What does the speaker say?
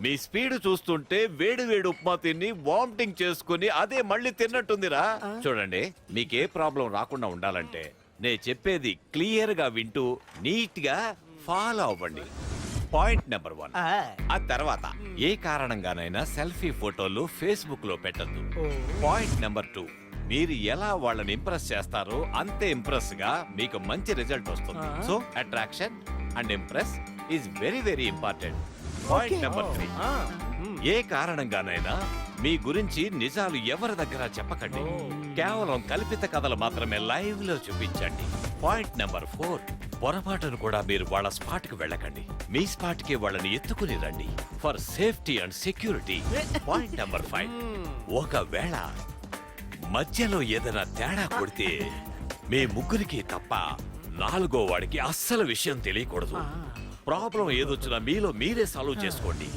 మీ speed చూస్తుంటే వేడి వేడి ఉప్మా తిని వామిటింగ్ చేసుకుని అదే మళ్ళీ తిన్నట్టుందిరా. చూడండి మీకే ప్రాబ్లం రాకుండా ఉండాలంటే నే చెప్పేది క్లియర్గా వింటూ నీట్గా ఫాలో అవ్వండి. Point number one. ఆ, తర్వాత ఏ కారణంగానైనా సెల్ఫీ ఫోటోలు ఫేస్బుక్లో పెట్టద్దు పాయింట్ నెంబర్ టూ మీరు ఎలా వాళ్ళని ఇంప్రెస్ చేస్తారో అంతే ఇంప్రెస్గా మీకు మంచి రిజల్ట్ వస్తుంది. So attraction and impress is very very important. Point number three. ఏ కారణంగానైనా మీ గురించి నిజాలు ఎవరి దగ్గర చెప్పకండి. కేవలం కల్పిత కథలు మాత్రమే లైవ్లో చూపించండి. పాయింట్ నెంబర్ ఫోర్ పొరపాటును కూడా మీరు వాళ్ళ స్పాట్కి వెళ్ళకండి. మీ స్పాట్కి వాళ్ళని ఎత్తుకుని రండి. For safety and security point number five ఒకవేళ మధ్యలో ఏదైనా తేడా కొడితే మీ ముగ్గురికి తప్ప నాలుగో వాడికి అస్సలు విషయం తెలియకూడదు. ప్రాబ్లం ఏదొచ్చినా మీలో మీరే సాల్వ్ చేసుకోండి.